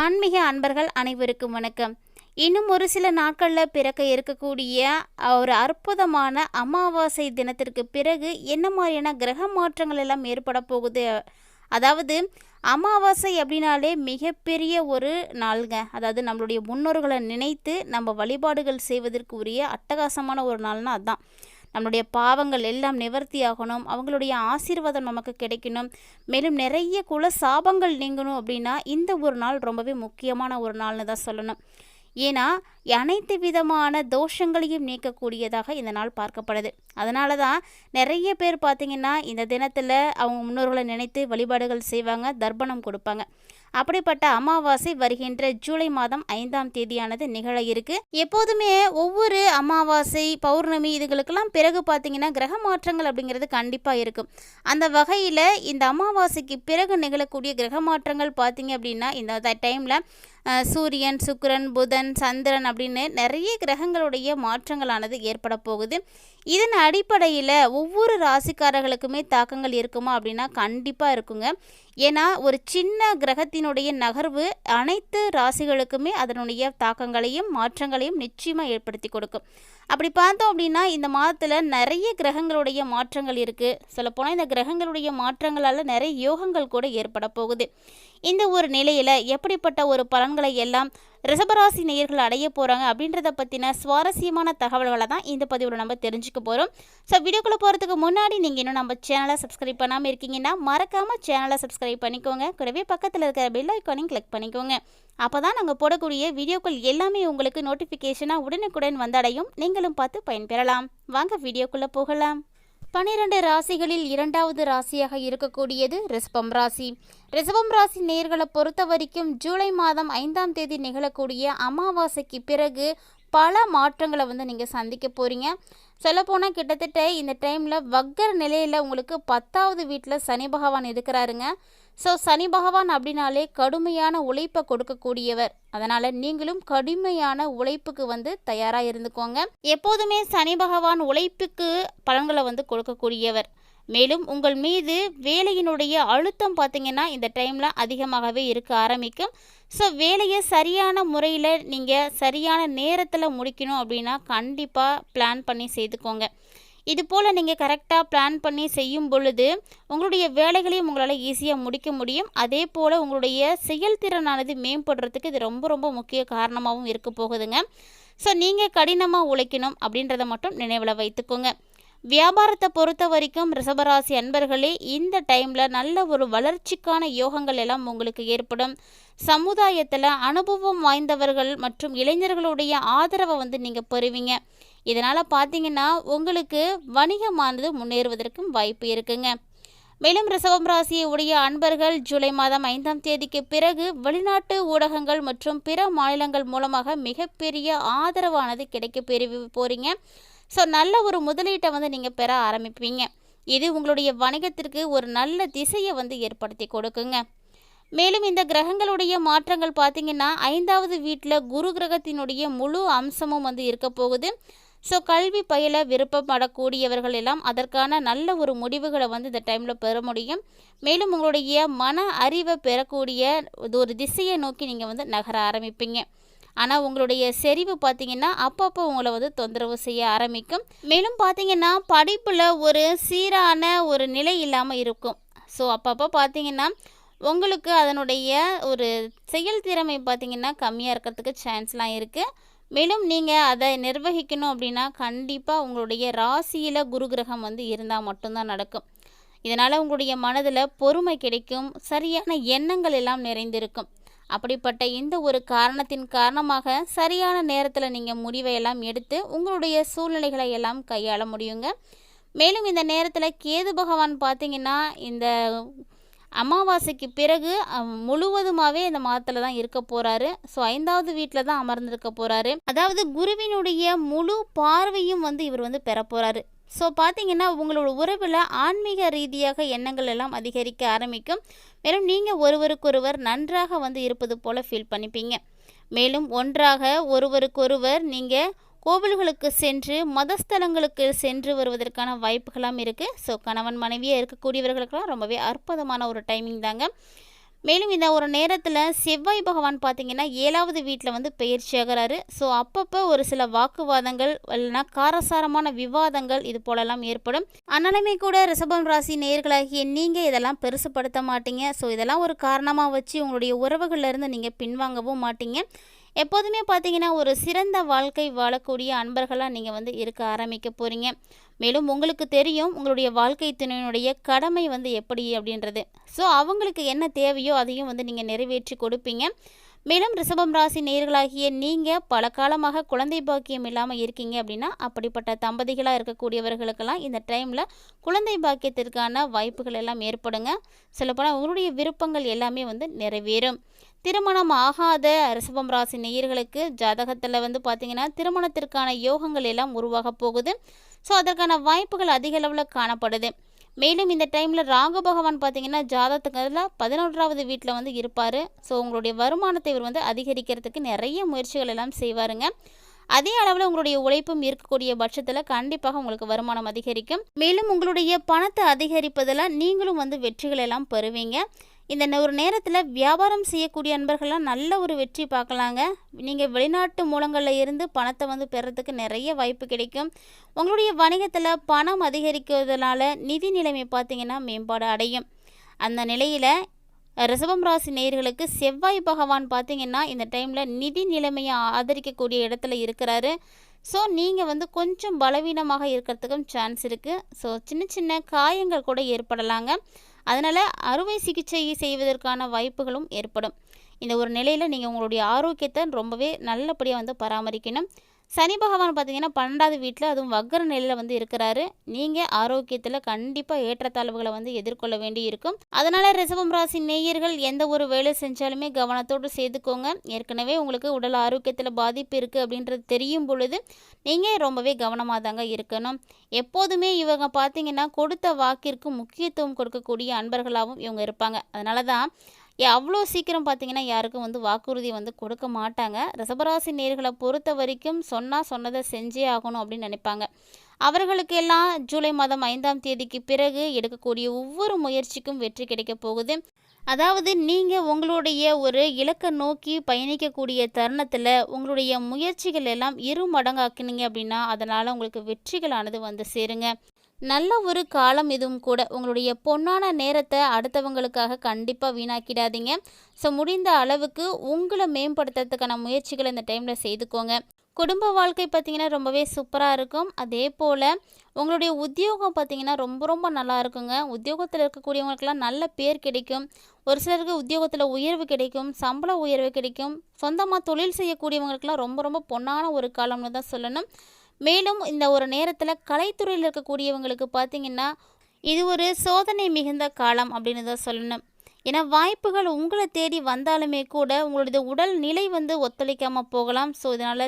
ஆன்மீக அன்பர்கள் அனைவருக்கும் வணக்கம். இன்னும் ஒரு சில நாட்களில் பிறக்க இருக்கக்கூடிய ஒரு அற்புதமான அமாவாசை தினத்திற்கு பிறகு என்ன மாதிரியான கிரக மாற்றங்கள் எல்லாம் ஏற்பட போகுது? அதாவது அமாவாசை அப்படின்னாலே மிகப்பெரிய ஒரு நாளுங்க. அதாவது நம்மளுடைய முன்னோர்களை நினைத்து நம்ம வழிபாடுகள் செய்வதற்கு உரிய அட்டகாசமான ஒரு நாள்னா அதுதான் நம்மளுடைய பாவங்கள் எல்லாம் நிவர்த்தி ஆகணும். அவங்களுடைய ஆசீர்வாதம் நமக்கு கிடைக்கணும். மேலும் நிறைய குல சாபங்கள் நீங்கணும் அப்படின்னா இந்த ஒரு நாள் ரொம்பவே முக்கியமான ஒரு நாள்னு தான் சொல்லணும். ஏன்னா அனைத்து விதமான தோஷங்களையும் நீக்கக்கூடியதாக இந்த நாள் பார்க்கப்படுது. அதனால தான் நிறைய பேர் பார்த்திங்கன்னா இந்த தினத்தில் அவங்க முன்னோர்களை நினைத்து வழிபாடுகள் செய்வாங்க தர்ப்பணம் கொடுப்பாங்க. அப்படிப்பட்ட அமாவாசை வருகின்ற ஜூலை மாதம் ஐந்தாம் தேதியானது நிகழ இருக்கு. எப்போதுமே ஒவ்வொரு அமாவாசை பௌர்ணமி இதுகளுக்கெல்லாம் பிறகு பார்த்தீங்கன்னா கிரக மாற்றங்கள் அப்படிங்கிறது கண்டிப்பாக இருக்கும் அந்த வகையில் இந்த அமாவாசைக்கு பிறகு நிகழக்கூடிய கிரக மாற்றங்கள் பார்த்தீங்க அப்படின்னா இந்த டைமில் சூரியன் சுக்கிரன் புதன் சந்திரன் அப்படின்னு நிறைய கிரகங்களுடைய மாற்றங்களானது ஏற்பட போகுது. இதன் அடிப்படையில் ஒவ்வொரு ராசிக்காரர்களுக்குமே தாக்கங்கள் இருக்குமா அப்படின்னா கண்டிப்பாக இருக்குங்க. ஏன்னா ஒரு சின்ன கிரகத்தினுடைய நகர்வு அனைத்து ராசிகளுக்குமே அதனுடைய தாக்கங்களையும் மாற்றங்களையும் நிச்சயமாக ஏற்படுத்தி கொடுக்கும். அப்படி பார்த்தோம் அப்படின்னா இந்த மாதத்தில் நிறைய கிரகங்களுடைய மாற்றங்கள் இருக்குது சொல்லப்போனால் இந்த கிரகங்களுடைய மாற்றங்களால் நிறைய யோகங்கள் கூட ஏற்பட போகுது. இந்த ஒரு நிலையில் எப்படிப்பட்ட ஒரு பலன்களை எல்லாம் ரிசபராசி நேயர்கள் அடைய போகிறாங்க அப்படின்றத பற்றின சுவாரஸ்யமான தகவல்களை தான் இந்த பதிவில் நம்ம தெரிஞ்சுக்க போகிறோம் ஸோ வீடியோக்குள்ளே போகிறதுக்கு முன்னாடி நீங்கள் இன்னும் நம்ம சேனலை சப்ஸ்கிரைப் பண்ணாமல் இருக்கீங்கன்னா மறக்காமல் சேனலை சப்ஸ்கிரைப் பண்ணிக்கோங்க. கூடவே பக்கத்தில் இருக்கிற பெல் ஐக்கானையும் கிளிக் பண்ணிக்கோங்க. அப்போ தான் நாங்கள் போடக்கூடிய வீடியோக்கள் எல்லாமே உங்களுக்கு நோட்டிஃபிகேஷனாக உடனுக்குடன் வந்தடையும். நீங்களும் பார்த்து பயன்பெறலாம். வாங்க வீடியோக்குள்ளே போகலாம். பனிரெண்டு ராசிகளில் இரண்டாவது ராசியாக இருக்கக்கூடியது ரிஷபம் ராசி. ரிஷபம் ராசி நேர்களை பொறுத்த வரைக்கும் ஜூலை மாதம் ஐந்தாம் தேதி நிகழக்கூடிய அமாவாசைக்கு பிறகு பல மாற்றங்களை வந்து நீங்கள் சந்திக்க போகிறீங்க சொல்லப்போனால் கிட்டத்தட்ட இந்த டைமில் வக்கர் நிலையில் உங்களுக்கு பத்தாவது வீட்டில் சனி பகவான் இருக்கிறாருங்க. ஸோ சனி பகவான் அப்படின்னாலே கடுமையான உழைப்பை கொடுக்கக்கூடியவர். அதனால் நீங்களும் கடுமையான உழைப்புக்கு வந்து தயாராக இருந்துக்கோங்க. எப்போதுமே சனி பகவான் உழைப்புக்கு பலன்களை வந்து கொடுக்கக்கூடியவர். மேலும் உங்கள் மீது வேலையினுடைய அழுத்தம் பார்த்திங்கன்னா இந்த டைமில் அதிகமாகவே இருக்க ஆரம்பிக்கும். ஸோ வேலையை சரியான முறையில் நீங்கள் சரியான நேரத்தில் முடிக்கணும் அப்படின்னா கண்டிப்பாக பிளான் பண்ணி செய்துக்கோங்க. இது போல் நீங்கள் கரெக்டாக பிளான் பண்ணி செய்யும் பொழுது உங்களுடைய வேலைகளையும் உங்களால் ஈஸியாக முடிக்க முடியும். அதே போல் உங்களுடைய செயல்திறனானது மேம்படுறதுக்கு இது ரொம்ப ரொம்ப முக்கிய காரணமாகவும் இருக்க போகுதுங்க. ஸோ நீங்கள் கடினமாக உழைக்கணும் அப்படின்றத மட்டும் நினைவில் வைத்துக்கோங்க. வியாபாரத்தை பொறுத்த வரைக்கும் ரிஷபராசி அன்பர்களே இந்த டைமில் நல்ல ஒரு வளர்ச்சிக்கான யோகங்கள் எல்லாம் உங்களுக்கு ஏற்படும். சமுதாயத்தில் அனுபவம் வாய்ந்தவர்கள் மற்றும் இளைஞர்களுடைய ஆதரவை வந்து நீங்கள் பெறுவீங்க. இதனால் பார்த்தீங்கன்னா உங்களுக்கு வணிகமானது முன்னேறுவதற்கும் வாய்ப்பு இருக்குங்க. மேலும் ரிசவம் ராசியை உடைய அன்பர்கள் ஜூலை மாதம் ஐந்தாம் தேதிக்கு பிறகு வெளிநாட்டு ஊடகங்கள் மற்றும் பிற மாநிலங்கள் மூலமாக மிகப்பெரிய ஆதரவானது கிடைக்க பெறு போகிறீங்க ஸோ நல்ல ஒரு முதலீட்டை வந்து நீங்கள் பெற ஆரம்பிப்பீங்க. இது உங்களுடைய வணிகத்திற்கு ஒரு நல்ல திசையை வந்து ஏற்படுத்தி கொடுக்குங்க. மேலும் இந்த கிரகங்களுடைய மாற்றங்கள் பார்த்திங்கன்னா ஐந்தாவது வீட்டில் குரு கிரகத்தினுடைய முழு அம்சமும் வந்து இருக்க போகுது. ஸோ கல்வி பயில விருப்பப்படக்கூடியவர்கள் எல்லாம் அதற்கான நல்ல ஒரு முடிவுகளை வந்து இந்த டைமில் பெற முடியும். மேலும் உங்களுடைய மன அறிவை பெறக்கூடிய ஒரு திசையை நோக்கி நீங்கள் வந்து நகர ஆரம்பிப்பீங்க. ஆனால் உங்களுடைய செறிவு பார்த்தீங்கன்னா அப்பப்போ உங்களை வந்து தொந்தரவு செய்ய ஆரம்பிக்கும். மேலும் பார்த்தீங்கன்னா படிப்பில் ஒரு சீரான ஒரு நிலை இல்லாமல் இருக்கும். ஸோ அப்பப்போ பார்த்தீங்கன்னா உங்களுக்கு அதனுடைய ஒரு செயல்திறமை பார்த்திங்கன்னா கம்மியாக இருக்கிறதுக்கு சான்ஸ்லாம் இருக்குது மேலும் நீங்கள் அதை நிர்வகிக்கணும் அப்படின்னா கண்டிப்பாக உங்களுடைய ராசியில் குரு கிரகம் வந்து இருந்தால் மட்டும்தான் நடக்கும். இதனால் உங்களுடைய மனதில் பொறுமை கிடைக்கும் சரியான எண்ணங்கள் எல்லாம் நிறைந்திருக்கும். அப்படிப்பட்ட இந்த ஒரு காரணத்தின் காரணமாக சரியான நேரத்தில் நீங்கள் முடிவை எல்லாம் எடுத்து உங்களுடைய சூழ்நிலைகளை எல்லாம் கையாள முடியுங்க. மேலும் இந்த நேரத்தில் கேது பகவான் பார்த்தீங்கன்னா இந்த அமாவாசைக்கு பிறகு முழுவதுமாகவே இந்த மாதத்தில் தான் இருக்க போகிறாரு ஸோ ஐந்தாவது வீட்டில் தான் அமர்ந்திருக்க போகிறாரு அதாவது குருவினுடைய முழு பார்வையும் வந்து இவர் வந்து பெற போகிறாரு ஸோ பார்த்தீங்கன்னா உங்களோட உறவில் ஆன்மீக ரீதியாக எண்ணங்கள் எல்லாம் அதிகரிக்க ஆரம்பிக்கும். மேலும் நீங்கள் ஒருவருக்கொருவர் நன்றாக வந்து இருப்பது போல் ஃபீல் பண்ணிப்பீங்க. மேலும் ஒன்றாக ஒருவருக்கொருவர் நீங்கள் கோவில்களுக்கு சென்று மதஸ்தலங்களுக்கு சென்று வருவதற்கான வாய்ப்புகளாம் இருக்குது ஸோ கணவன் மனைவியாக இருக்கக்கூடியவர்களுக்கெல்லாம் ரொம்பவே அற்புதமான ஒரு டைமிங் தாங்க. மேலும் இந்த ஒரு நேரத்தில் செவ்வாய் பகவான் பார்த்தீங்கன்னா ஏழாவது வீட்டில் வந்து பயிற்சி ஆகிறாரு ஸோ அப்பப்போ ஒரு சில வாக்குவாதங்கள் இல்லைனா காரசாரமான விவாதங்கள் இது போலலாம் ஏற்படும். ஆனாலுமே கூட ரிஷபம் ராசி நேர்களாகிய நீங்கள் இதெல்லாம் பெருசுப்படுத்த மாட்டீங்க. ஸோ இதெல்லாம் ஒரு காரணமாக வச்சு உங்களுடைய உறவுகளிலிருந்து நீங்கள் பின்வாங்கவும் மாட்டீங்க. எப்போதுமே பார்த்தீங்கன்னா ஒரு சிறந்த வாழ்க்கை வாழக்கூடிய அன்பர்களாக நீங்கள் வந்து இருக்க ஆரம்பிக்க போகிறீங்க மேலும் உங்களுக்கு தெரியும் உங்களுடைய வாழ்க்கை துணையினுடைய கடமை வந்து எப்படி அப்படின்றது. ஸோ அவங்களுக்கு என்ன தேவையோ அதையும் வந்து நீங்கள் நிறைவேற்றி கொடுப்பீங்க. மேலும் ரிஷபம் ராசி நேர்களாகிய நீங்கள் பல காலமாக குழந்தை பாக்கியம் இல்லாமல் இருக்கீங்க அப்படின்னா அப்படிப்பட்ட தம்பதிகளாக இருக்கக்கூடியவர்களுக்கெல்லாம் இந்த டைமில் குழந்தை பாக்கியத்திற்கான வாய்ப்புகள் எல்லாம் ஏற்படுங்க. சொல்லப்போனால் உங்களுடைய விருப்பங்கள் எல்லாமே வந்து நிறைவேறும். திருமணம் ஆகாத ரிஷபம் ராசி நேயர்களுக்கு ஜாதகத்தில் வந்து பார்த்திங்கன்னா திருமணத்திற்கான யோகங்கள் எல்லாம் உருவாக போகுது. ஸோ அதற்கான வாய்ப்புகள் அதிக அளவில் காணப்படுது. மேலும் இந்த டைமில் ராகு பகவான் பார்த்தீங்கன்னா ஜாதகத்தில் பதினொன்றாவது வீட்டில் வந்து இருப்பார். ஸோ உங்களுடைய வருமானத்தை இவர் வந்து அதிகரிக்கிறதுக்கு நிறைய முயற்சிகள் எல்லாம் செய்வாருங்க. அதே அளவில் உங்களுடைய உழைப்பும் இருக்கக்கூடிய பட்சத்தில் கண்டிப்பாக உங்களுக்கு வருமானம் அதிகரிக்கும். மேலும் உங்களுடைய பணத்தை அதிகரிப்பதில் நீங்களும் வந்து வெற்றிகள் எல்லாம் பெறுவீங்க. இந்த ஒரு நேரத்தில் வியாபாரம் செய்யக்கூடிய அன்பர்கள்லாம் நல்ல ஒரு வெற்றி பார்க்கலாங்க நீங்கள் வெளிநாட்டு மூலங்களில் இருந்து பணத்தை வந்து பெறத்துக்கு நிறைய வாய்ப்பு கிடைக்கும். உங்களுடைய வணிகத்தில் பணம் அதிகரிக்கிறதுனால நிதி நிலைமை பார்த்திங்கன்னா மேம்பாடு அடையும். அந்த நிலையில் ரிசபம் ராசி நேர்களுக்கு செவ்வாய் பகவான் பார்த்திங்கன்னா இந்த டைமில் நிதி நிலைமையை ஆதரிக்கக்கூடிய இடத்துல இருக்கிறாரு. ஸோ நீங்கள் வந்து கொஞ்சம் பலவீனமாக இருக்கிறதுக்கும் சான்ஸ் இருக்குது ஸோ சின்ன சின்ன காயங்கள் கூட ஏற்படலாங்க. அதனால் அறுவை சிகிச்சை செய்வதற்கான வாய்ப்புகளும் ஏற்படும். இந்த ஒரு நிலையில் நீங்கள் உங்களுடைய ஆரோக்கியத்தை ரொம்பவே நல்லபடியாக வந்து பராமரிக்கணும். சனி பகவான் பார்த்தீங்கன்னா பன்னெண்டாவது வீட்டில் அதுவும் வக்கர நிலையில் வந்து இருக்கிறாரு. நீங்கள் ஆரோக்கியத்தில் கண்டிப்பாக ஏற்றத்தாழ்வுகளை வந்து எதிர்கொள்ள வேண்டி இருக்கும் அதனால் ரிசவம் ராசி நேயர்கள் எந்த ஒரு வேலை செஞ்சாலுமே கவனத்தோடு செய்துக்கோங்க. ஏற்கனவே உங்களுக்கு உடல் ஆரோக்கியத்தில் பாதிப்பு இருக்குது அப்படின்றது தெரியும் பொழுது நீங்கள் ரொம்பவே கவனமாக தாங்க இருக்கணும். எப்போதுமே இவங்க பார்த்தீங்கன்னா கொடுத்த வாக்கிற்கு முக்கியத்துவம் கொடுக்கக்கூடிய அன்பர்களாகவும் இவங்க இருப்பாங்க. அதனால தான் அவ்வளோ சீக்கிரம் பார்த்தீங்கன்னா யாருக்கும் வந்து வாக்குறுதி வந்து கொடுக்க மாட்டாங்க. ரிசபராசி நேர்களை பொறுத்த வரைக்கும் சொன்னால் சொன்னதை செஞ்சே ஆகணும் அப்படின்னு நினைப்பாங்க. அவர்களுக்கெல்லாம் ஜூலை மாதம் ஐந்தாம் தேதிக்கு பிறகு எடுக்கக்கூடிய ஒவ்வொரு முயற்சிக்கும் வெற்றி கிடைக்க போகுது. அதாவது நீங்கள் உங்களுடைய ஒரு இலக்கை நோக்கி பயணிக்கக்கூடிய தருணத்தில் உங்களுடைய முயற்சிகள் எல்லாம் இரு மடங்காக்குனீங்க அப்படின்னா அதனால் உங்களுக்கு வெற்றிகளானது வந்து சேருங்க. நல்ல ஒரு காலம் இதுவும் கூட உங்களுடைய பொன்னான நேரத்தை அடுத்தவங்களுக்காக கண்டிப்பாக வீணாக்கிடாதீங்க. ஸோ முடிந்த அளவுக்கு உங்களை மேம்படுத்துறதுக்கான முயற்சிகளை இந்த டைமில் செய்துக்கோங்க. குடும்ப வாழ்க்கை பார்த்திங்கன்னா ரொம்பவே சூப்பராக இருக்கும். அதே போல் உங்களுடைய உத்தியோகம் பார்த்திங்கன்னா ரொம்ப ரொம்ப நல்லா இருக்குங்க. உத்தியோகத்தில் இருக்கக்கூடியவங்களுக்கெல்லாம் நல்ல பேர் கிடைக்கும். ஒரு சிலருக்கு உத்தியோகத்தில் உயர்வு கிடைக்கும் சம்பள உயர்வு கிடைக்கும். சொந்தமாக தொழில் செய்யக்கூடியவங்களுக்கெல்லாம் ரொம்ப ரொம்ப பொன்னான ஒரு காலம்னு தான் சொல்லணும். மேலும் இந்த ஒரு நேரத்தில் கலைத்துறையில் இருக்கக்கூடியவங்களுக்கு பார்த்திங்கன்னா இது ஒரு சோதனை மிகுந்த காலம் அப்படின்னு தான் சொல்லணும். ஏன்னா வாய்ப்புகள் உங்களை தேடி வந்தாலுமே கூட உங்களுடைய உடல் நிலை வந்து ஒத்துழைக்காமல் போகலாம். ஸோ இதனால்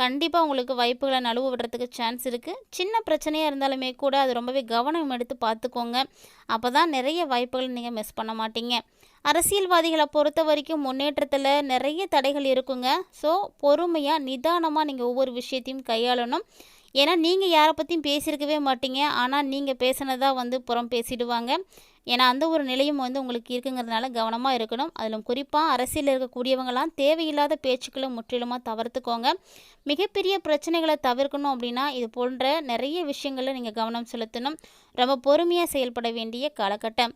கண்டிப்பாக உங்களுக்கு வாய்ப்புகளை நழுவ விடுறதுக்கு சான்ஸ் இருக்குது சின்ன பிரச்சனையாக இருந்தாலுமே கூட அது ரொம்பவே கவனம் எடுத்து பார்த்துக்கோங்க அப்போ தான் நிறைய வாய்ப்புகள் நீங்கள் மிஸ் பண்ண மாட்டீங்க. அரசியல்வாதிகளை பொறுத்த வரைக்கும் முன்னேற்றத்தில் நிறைய தடைகள் இருக்குங்க. ஸோ பொறுமையாக நிதானமாக நீங்கள் ஒவ்வொரு விஷயத்தையும் கையாளணும். ஏன்னா நீங்கள் யாரை பற்றியும் பேசியிருக்கவே மாட்டீங்க. ஆனால் நீங்கள் பேசினதாக வந்து புறம் பேசிடுவாங்க. ஏன்னா அந்த ஒரு நிலையும் வந்து உங்களுக்கு இருக்குங்கிறதுனால கவனமாக இருக்கணும். அதிலும் குறிப்பாக அரசியலில் இருக்கக்கூடியவங்களாம் தேவையில்லாத பேச்சுக்களை முற்றிலுமாக தவிர்த்துக்கோங்க. மிகப்பெரிய பிரச்சனைகளை தவிர்க்கணும் அப்படின்னா இது போன்ற நிறைய விஷயங்களில் நீங்கள் கவனம் செலுத்தணும். ரொம்ப பொறுமையாக செயல்பட வேண்டிய காலகட்டம்.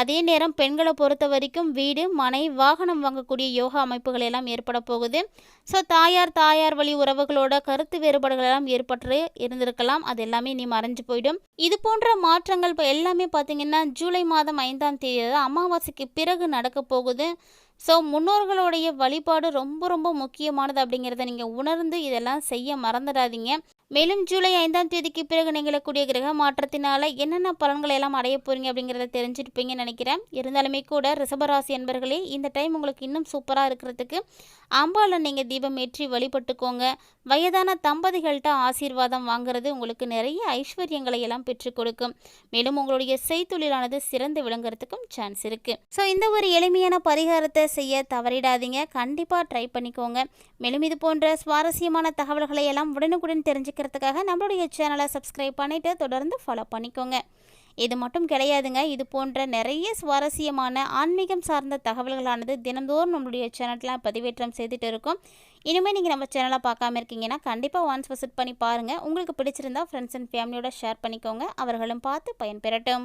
அதே நேரம் பெண்களை பொறுத்த வரைக்கும் வீடு மனை வாகனம் வாங்கக்கூடிய யோகா அமைப்புகள் எல்லாம் ஏற்பட போகுது. ஸோ தாயார் தாயார் வழி உறவுகளோட கருத்து வேறுபாடுகள் எல்லாம் ஏற்பட்டு இருந்திருக்கலாம். அது எல்லாமே நீ மறைஞ்சு போயிடும். இது போன்ற மாற்றங்கள் இப்போ எல்லாமே பார்த்தீங்கன்னா ஜூலை மாதம் ஐந்தாம் தேதி அமாவாசைக்கு பிறகு நடக்க போகுது. ஸோ முன்னோர்களுடைய வழிபாடு ரொம்ப ரொம்ப முக்கியமானது அப்படிங்கிறத நீங்கள் உணர்ந்து இதெல்லாம் செய்ய மறந்துடாதீங்க. மேலும் ஜூலை ஐந்தாம் தேதிக்கு பிறகு நிகழக்கூடிய கிரக மாற்றத்தினால என்னென்ன பலன்களை எல்லாம் அடைய போறீங்க அப்படிங்கிறத தெரிஞ்சிருப்பீங்கன்னு நினைக்கிறேன். இருந்தாலுமே கூட ரிஷபராசி என்பர்களே இந்த டைம் உங்களுக்கு இன்னும் சூப்பராக இருக்கிறதுக்கு அம்பாவில் நீங்கள் தீபம் ஏற்றி வழிபட்டுக்கோங்க. வயதான தம்பதிகள்கிட்ட ஆசீர்வாதம் வாங்குறது உங்களுக்கு நிறைய ஐஸ்வர்யங்களை எல்லாம் பெற்றுக் கொடுக்கும். மேலும் உங்களுடைய செய்தொழிலானது சிறந்து விளங்குறதுக்கும் சான்ஸ் இருக்குது ஸோ இந்த ஒரு எளிமையான பரிகாரத்தை செய்ய தவறிடாதீங்க. கண்டிப்பாக ட்ரை பண்ணிக்கோங்க. மேலும் இது போன்ற சுவாரஸ்யமான தகவல்களை எல்லாம் உடனுக்குடன் தெரிஞ்சுக்கிறதுக்காக நம்மளுடைய சேனலை சப்ஸ்கிரைப் பண்ணிவிட்டு தொடர்ந்து ஃபாலோ பண்ணிக்கோங்க. இது மட்டும் கிடையாதுங்க. இது போன்ற நிறைய சுவாரஸ்யமான ஆன்மீகம் சார்ந்த தகவல்களானது தினந்தோறும் நம்மளுடைய சேனல்லாம் பதிவேற்றம் செய்துட்டு இருக்கோம். இனிமேல் நீங்கள் நம்ம சேனலை பார்க்காம இருக்கீங்கன்னா கண்டிப்பாக ஒன்ஸ் விசிட் பண்ணி பாருங்கள் உங்களுக்கு பிடிச்சிருந்தா ஃப்ரெண்ட்ஸ் அண்ட் ஃபேமிலியோட ஷேர் பண்ணிக்கோங்க. அவர்களும் பார்த்து பயன்பெறட்டும்